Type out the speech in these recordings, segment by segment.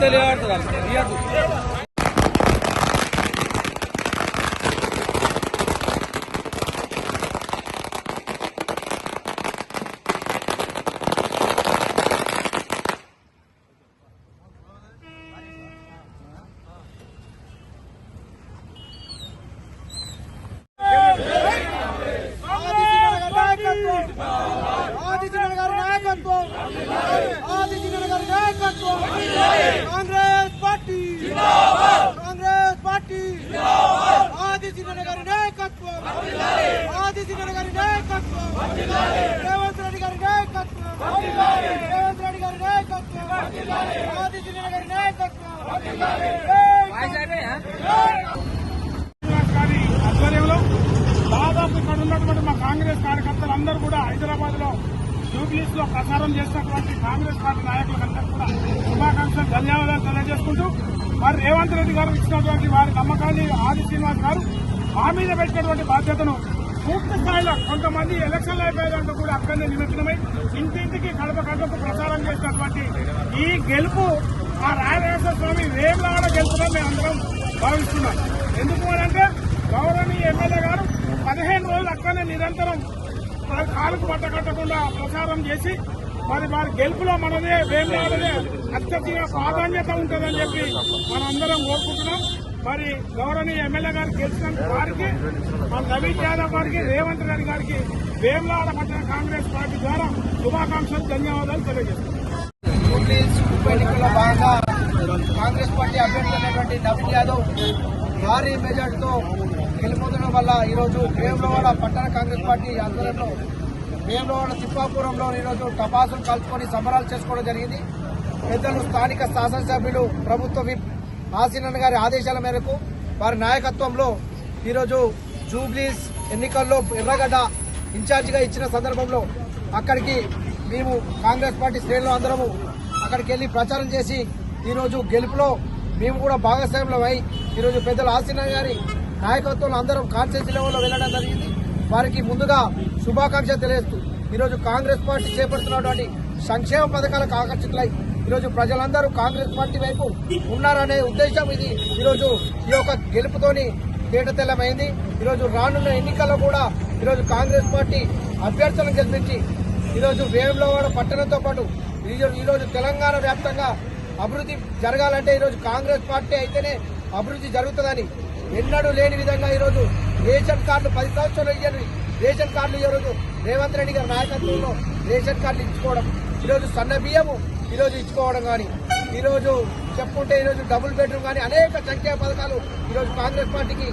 తెలియదు ఆడతారు ఇయ్యద్దు ఆదిత్యనాథ్ గారి నాయకత్వం ఆదిత్యనాథ్ గారి నాయకత్వం కాంగ్రెస్ పార్టీ కాంగ్రెస్ పార్టీ ఆదిత్యనాథ్ గారి నాయకత్వం ఆదిత్యనాథ్ గారి నాయకత్వం. రేవంత్ రెడ్డి గారి నాయకత్వం. రేవంత్ రెడ్డి గారి నాయకత్వం. ఆదిత్యనాథ్ గారి నాయకత్వం. ఆధ్వర్యంలో దాదాపు ఇక్కడ ఉన్నటువంటి మా కాంగ్రెస్ కార్యకర్తలు అందరూ కూడా హైదరాబాద్లో జూబ్లీస్లో ప్రచారం చేసినటువంటి కాంగ్రెస్ పార్టీ నాయకులందరూ కూడా శుభాకాంక్షలు ధన్యవాదాలు తెలియజేసుకుంటూ మరి రేవంత్ రెడ్డి గారు ఇచ్చినటువంటి వారి నమ్మకాన్ని ఆది శ్రీనివాస్ గారు మా మీద పెట్టినటువంటి బాధ్యతను పూర్తి స్థాయిలో కొంతమంది ఎలక్షన్లు అయిపోయేదాంట్లో కూడా అక్కడనే నిమగ్నమై ఇంటింటికి కడప కడపకు ప్రచారం చేసినటువంటి ఈ గెలుపు ఆ రాయరాజేశ్వర స్వామి వేగులాడ గెలుపుగా మేమందరం భావిస్తున్నాం. ఎందుకు అంటే గౌరవనీయ ఎమ్మెల్యే గారు పదిహేను రోజులు అక్కడనే నిరంతరం కాలుకు పట్టకట్టకుండా ప్రచారం చేసి మరి వారి గెలుపులో మనదే వేములాడదే అత్యధిక ప్రాధాన్యత ఉంటుందని చెప్పి మనందరం కోరుకుంటున్నాం. మరి గౌరవనీయ ఎమ్మెల్యే గారు గెలిచిన వారికి మన నవీన్ యాదవ్ గారికి రేవంత్ రెడ్డి గారికి వేములాడ పట్టిన కాంగ్రెస్ పార్టీ ద్వారా శుభాకాంక్షలు ధన్యవాదాలు తెలియజేస్తున్నారు భాగంగా కాంగ్రెస్ పార్టీ అభ్యర్థి నవీన్ యాదవ్ భారీ మెజార్టీతో గెలుపొందడం వల్ల ఈరోజు వేములవాడ పట్టణ కాంగ్రెస్ పార్టీ ఆధ్వర్యంలో వేములవాడ తిప్పాపురంలో ఈరోజు టపాసులు కలుపుకొని సంబరాలు చేసుకోవడం జరిగింది. పెద్దలు స్థానిక శాసనసభ్యులు ప్రభుత్వ విప్ ఆసీనన్ గారి ఆదేశాల మేరకు వారి నాయకత్వంలో ఈరోజు జూబ్లీస్ ఎన్నికల్లో ఎర్రగడ్డ ఇన్ఛార్జిగా ఇచ్చిన సందర్భంలో అక్కడికి మేము కాంగ్రెస్ పార్టీ శ్రేణులు అందరము అక్కడికి వెళ్ళి ప్రచారం చేసి ఈరోజు గెలుపులో మేము కూడా భాగస్వామ్యం అయి ఈరోజు పెద్దలు ఆసీన గారి నాయకత్వంలో అందరం కాన్స్టిట్యూన్సీ లెవెల్లో వెళ్ళడం జరిగింది. వారికి ముందుగా శుభాకాంక్షలు తెలియజేస్తూ ఈరోజు కాంగ్రెస్ పార్టీ చేపడుతున్నటువంటి సంక్షేమ పథకాలకు ఆకర్షితులై ఈరోజు ప్రజలందరూ కాంగ్రెస్ పార్టీ వైపు ఉన్నారనే ఉద్దేశం ఇది. ఈరోజు ఈ యొక్క గెలుపుతోని తేటతెల్లమైంది ఈరోజు రానున్న ఎన్నికల్లో కూడా ఈరోజు కాంగ్రెస్ పార్టీ అభ్యర్థులను గెలిపించి ఈరోజు వేములవాడ పట్టణంతో పాటు ఈరోజు ఈరోజు తెలంగాణ వ్యాప్తంగా అభివృద్ధి జరగాలంటే ఈరోజు కాంగ్రెస్ పార్టీ అయితేనే అభివృద్ధి జరుగుతుందని ఎన్నడూ లేని విధంగా ఈరోజు రేషన్ కార్డులు పది సంవత్సరాలు ఇవ్వని రేషన్ కార్డులు ఈరోజు రేవంత్ రెడ్డి గారి నాయకత్వంలో రేషన్ కార్డులు ఇచ్చుకోవడం ఈరోజు సన్న బియ్యము ఈరోజు ఇచ్చుకోవడం కానీ ఈరోజు చెప్పుకుంటే ఈరోజు డబుల్ బెడ్రూమ్ కానీ అనేక సంఖ్యా పథకాలు ఈరోజు కాంగ్రెస్ పార్టీకి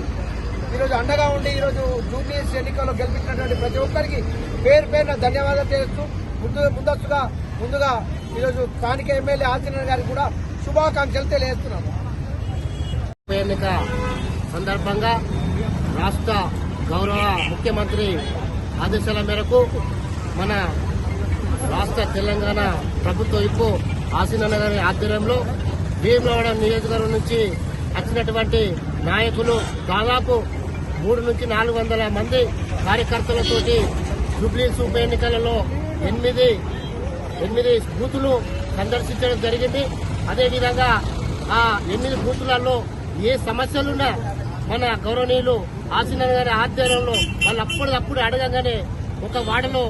ఈరోజు అండగా ఉండి ఈరోజు జూబ్లీస్ ఎన్నికల్లో గెలిపించినటువంటి ప్రతి ఒక్కరికి పేరు పేరున ధన్యవాదాలు చేస్తూ ముందు ముందస్తుగా ముందుగా ఈరోజు స్థానిక ఎమ్మెల్యే ఆచరణ గారికి కూడా శుభాకాంక్షలు తెలియజేస్తున్నాము. ఎన్నిక సందర్భంగా రాష్ట్ర గౌరవ ముఖ్యమంత్రి ఆదేశాల మేరకు మన రాష్ట్ర తెలంగాణ ప్రభుత్వ ఇప్పు ఆసీనన్న గారి ఆధ్వర్యంలో భీమవరం నియోజకవర్గం నుంచి వచ్చినటువంటి నాయకులు దాదాపు మూడు నుంచి నాలుగు వందల మంది కార్యకర్తలతోటి జూబ్లీస్ ఉప ఎన్నికలలో ఎనిమిది ఎనిమిది బూతులు సందర్శించడం జరిగింది. అదేవిధంగా ఆ ఎనిమిది బూతులలో ఏ సమస్యలున్నా మన గౌరవనీయులు ఆసీనర్ గారి ఆధ్వర్యంలో వాళ్ళు అప్పటికప్పుడు అడగగానే ఒక వాడలో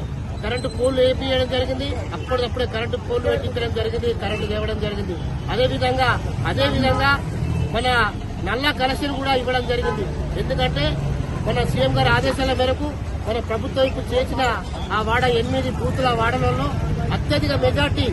కరెంటు పోల్లు వేయించడం జరిగింది. అప్పటికప్పుడే కరెంటు పోల్లు వేయించడం జరిగింది కరెంటు తేవడం జరిగింది. అదేవిధంగా అదేవిధంగా మన నల్ల కలెక్షన్ కూడా ఇవ్వడం జరిగింది. ఎందుకంటే మన సీఎం గారి ఆదేశాల మేరకు మన ప్రభుత్వం ఇప్పుడు చేసిన ఆ వాడ ఎనిమిది బూతుల వాడలలో అత్యధిక మెజార్టీ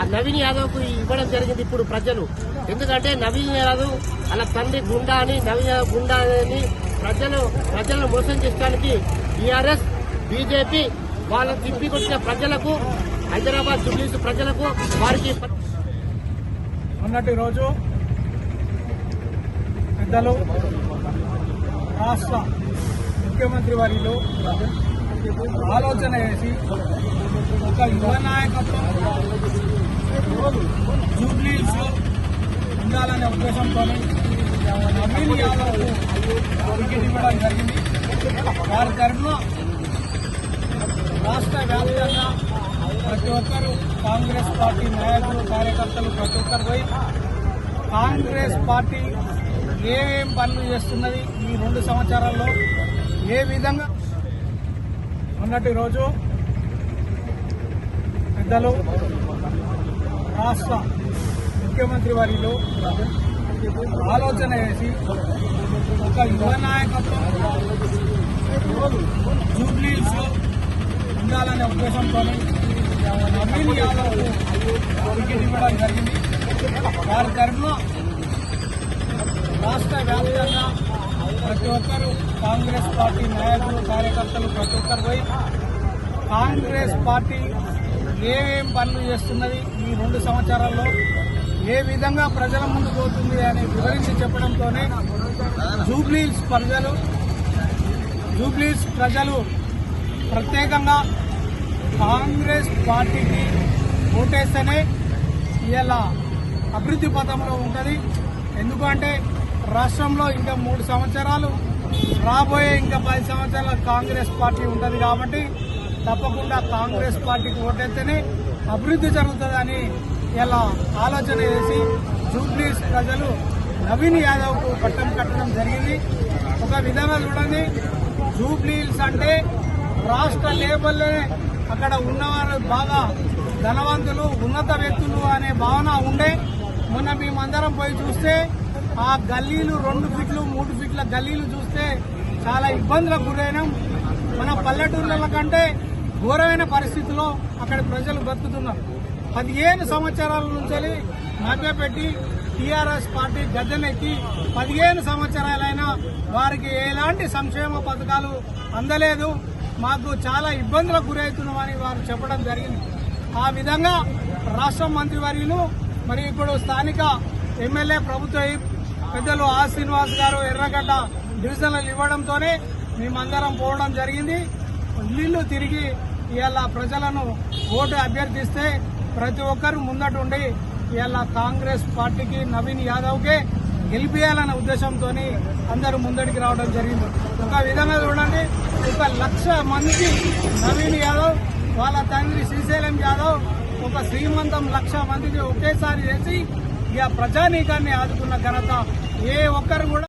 ఆ నవీన్ యాదవ్కు ఇవ్వడం జరిగింది ఇప్పుడు ప్రజలు. ఎందుకంటే నవీన్ యాదవ్ అలా తండ్రి గుండా అని నవీన్ యాదవ్ గుండా అని ప్రజలు ప్రజలను మోసం చేయడానికి టీఆర్ఎస్ బీజేపీ వాళ్ళని తిప్పికొచ్చిన ప్రజలకు హైదరాబాద్ జుబ్లీస్ ప్రజలకు వారికి మొన్నటి రోజు పెద్దలు రాష్ట్ర ముఖ్యమంత్రి వారిలో ఆలోచన చేసి ఒక యువ నాయకత్వం జూబ్లీస్ ఉండాలనే ఉద్దేశంతో నవీన్ యాదవ్ టికెట్ ఇవ్వడం జరిగింది. వారి తరఫున రాష్ట్ర వ్యాప్తంగా ప్రతి ఒక్కరు కాంగ్రెస్ పార్టీ నాయకులు కార్యకర్తలు ప్రతి ఒక్కరు పోయి కాంగ్రెస్ పార్టీ ఏమేం పనులు చేస్తున్నది ఈ రెండు సంవత్సరాల్లో ఏ విధంగా మొన్నటి రోజు పెద్దలు రాష్ట్ర ముఖ్యమంత్రి వారిలో ఆలోచన చేసి ఒక యువ నాయకత్వం జూబ్లీస్ ఉండాలనే ఉద్దేశంతో నవీన్ యాదవ్ టికెట్ ఇవ్వడం జరిగింది. వారి తరఫున రాష్ట్ర వ్యాప్తంగా ప్రతి ఒక్కరు కాంగ్రెస్ పార్టీ నాయకులు కార్యకర్తలు ప్రతి ఒక్కరు పోయి కాంగ్రెస్ పార్టీ ఏమేం పనులు చేస్తున్నది ఈ రెండు సంవత్సరాల్లో ఏ విధంగా ప్రజల ముందు పోతుంది అని వివరించి చెప్పడంతోనే జూబ్లీస్ ప్రజలు జూబ్లీస్ ప్రజలు ప్రత్యేకంగా కాంగ్రెస్ పార్టీకి ఓటేస్తేనే ఇలా అభివృద్ధి పథంలో ఉంటుంది. ఎందుకంటే రాష్ట్రంలో ఇంకా మూడు సంవత్సరాలు రాబోయే ఇంకా పది సంవత్సరాల కాంగ్రెస్ పార్టీ ఉంటుంది కాబట్టి తప్పకుండా కాంగ్రెస్ పార్టీకి ఓటేస్తేనే అభివృద్ధి జరుగుతుందని ఇలా ఆలోచన చేసి జూబ్లీస్ ప్రజలు నవీన్ యాదవ్కు పట్టం కట్టడం జరిగింది. ఒక విధంగా చూడండి జూబ్లీస్ అంటే రాష్ట్ర లేబర్లనే అక్కడ ఉన్నవారు బాగా ధనవంతులు ఉన్నత వ్యక్తులు అనే భావన ఉండే. మొన్న మేమందరం పోయి చూస్తే ఆ గల్లీలు రెండు ఫీట్లు మూడు ఫీట్ల గల్లీలు చూస్తే చాలా ఇబ్బందులకు గురైనాం. మన పల్లెటూర్ల కంటే ఘోరమైన పరిస్థితిలో అక్కడ ప్రజలు బతుకుతున్నారు పదిహేను సంవత్సరాల నుంచి మభ్యపెట్టి టీఆర్ఎస్ పార్టీ గద్దెనెత్తి పదిహేను సంవత్సరాలైనా వారికి ఎలాంటి సంక్షేమ పథకాలు అందలేదు. మాకు చాలా ఇబ్బందులకు గురవుతున్నామని వారు చెప్పడం జరిగింది. ఆ విధంగా రాష్ట్ర మంత్రివర్యులు మరి ఇప్పుడు స్థానిక ఎమ్మెల్యే ప్రభుత్వ పెద్దలు ఆ శ్రీనివాస్ గారు ఎర్రగడ్డ డివిజన్లు ఇవ్వడంతోనే మేమందరం పోవడం జరిగింది. ఇల్లు తిరిగి ఇవాళ ప్రజలను ఓటు అభ్యర్థిస్తే ప్రతి ఒక్కరు ముందటుండి ఇవాళ కాంగ్రెస్ పార్టీకి నవీన్ యాదవ్కే గెలిపియాలనే ఉద్దేశంతో అందరూ ముందడికి రావడం జరిగింది. ఒక విధంగా చూడండి ఒక లక్ష మందికి నవీన్ యాదవ్ వాళ్ళ తండ్రి శ్రీశైలం యాదవ్ ఒక శ్రీమంతం లక్ష మందికి ఒకేసారి చేసి ఇక ప్రజానీకాన్ని ఆదుకున్న ఘనత ఏ ఒక్కరు కూడా